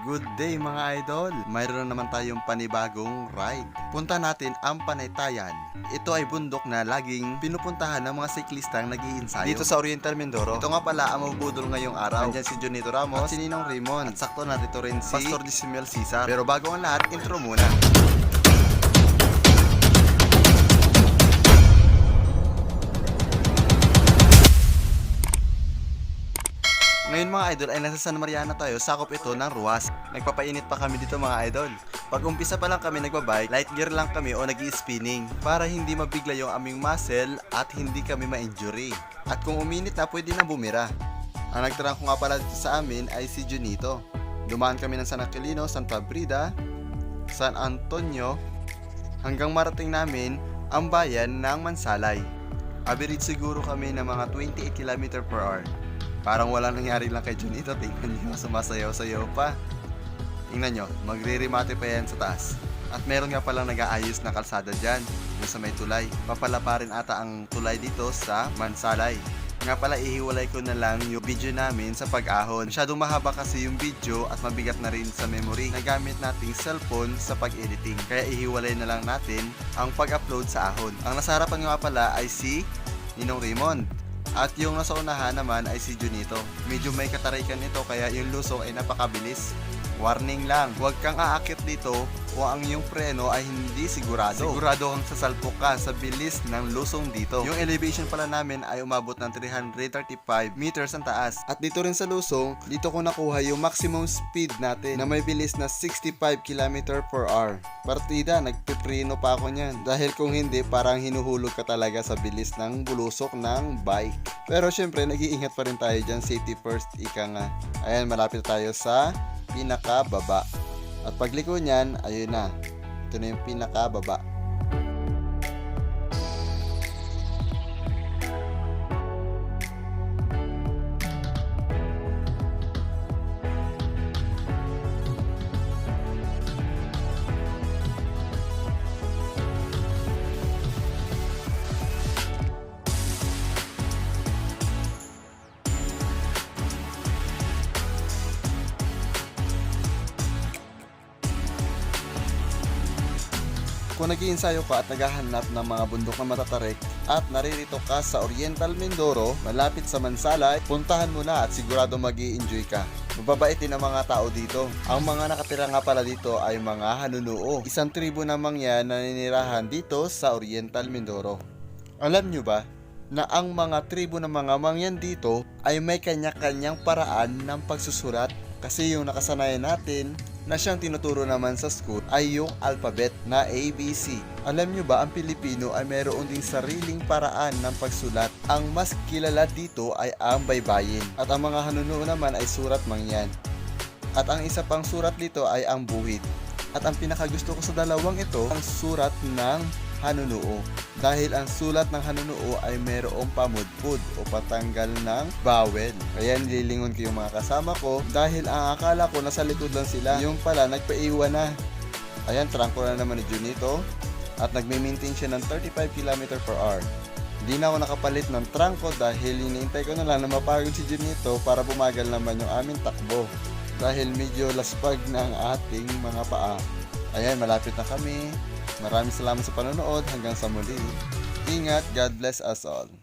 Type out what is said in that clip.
Good day mga idol! Mayroon na naman tayong panibagong ride. Punta natin ang Panaytayan. Ito ay bundok na laging pinupuntahan ng mga siklistang nag iinsayo Dito sa Oriental Mindoro. Ito nga pala ang mabudol ngayong araw. Andyan si Junito Ramos at si Ninong Raymond. At sakto na dito rin si Pastor Disimiel Cesar. Pero bago ang lahat, intro muna. Mga idol ay nasa San Mariano tayo, sakop ito ng Ruas. Nagpapainit pa kami dito mga idol. Pag umpisa pa lang kami nagbabike, light gear lang kami o nag spinning para hindi mabigla yung aming muscle at hindi kami ma-injury. At kung uminit na, pwede na bumira. Ang nagtarang ko nga pala dito sa amin ay si Junito. Dumaan kami ng San Aquilino, Santa Brida, San Antonio, hanggang marating namin ang bayan ng Mansalay. Average siguro kami ng mga 28 km per hour. Parang wala nangyari lang kay Junito. Tingnan nyo, sumasayaw-sayaw pa. Tingnan nyo, magre-remate pa yan sa taas. At meron nga palang nag-aayos na kalsada dyan, yung sa may tulay. Papala pa rin ata ang tulay dito sa Mansalay. Nga pala ihiwalay ko na lang yung video namin sa pag-ahon. Masyadong mahaba kasi yung video at mabigat na rin sa memory. Nagamit nating cellphone sa pag-editing. Kaya ihiwalay na lang natin ang pag-upload sa ahon. Ang nasa harapan nga pala ay si Ninong Raymond. At yung nasa unahan naman ay si Junito. Medyo may katarikan nito kaya yung lusong ay napakabilis. Warning lang, huwag kang aakit dito o ang iyong preno ay hindi sigurado. Sigurado kang sasalpok ka sa bilis ng lusong dito. Yung elevation pala namin ay umabot ng 335 meters ang taas. At dito rin sa lusong, dito ko nakuha yung maximum speed natin na may bilis na 65 km per hour. Partida, nagpiprino pa ako niyan. Dahil kung hindi, parang hinuhulog ka talaga sa bilis ng bulusok ng bike. Pero syempre, nag-iingat pa rin tayo dyan. Safety first, ika nga. Ayan, malapit tayo sa pinakababa. At pagliko niyan, ayun na. Ito na yung pinakababa. Kung nag-iinsayo ka at naghahanap ng mga bundok na matatarik at naririto ka sa Oriental Mindoro, malapit sa Mansala, puntahan mo na at sigurado mag enjoy ka. Mababait din ang mga tao dito. Ang mga nakatira nga pala dito ay mga hanunuo. Isang tribo namang yan na ninirahan dito sa Oriental Mindoro. Alam nyo ba na ang mga tribo ng mga mangyan dito ay may kanya-kanyang paraan ng pagsusulat kasi yung nakasanayan natin na siyang tinuturo naman sa school ay yung alphabet na ABC. Alam nyo ba, ang Pilipino ay mayroon ding sariling paraan ng pagsulat. Ang mas kilala dito ay ang baybayin. At ang mga hanunuo naman ay surat mangyan. At ang isa pang surat dito ay ang buhid. At ang pinakagusto ko sa dalawang ito, ang surat ng hanunuo. Dahil ang sulat ng hanunuo ay mayroong pamudpud o patanggal ng bawel. Kaya nililingon ko yung mga kasama ko dahil ang akala ko nasa likod lang sila. Yung pala nagpaiwan na. Ayan, trangko na naman ni Junito at nagme-maintain siya ng 35 km per hour. Hindi na ako nakapalit ng trangko dahil iniintay ko na lang na mapagod si Junito para bumagal naman yung aming takbo. Dahil medyo laspag na ang ating mga paa. Ayan, malapit na kami. Maraming salamat sa panonood. Hanggang sa muli. Ingat. God bless us all.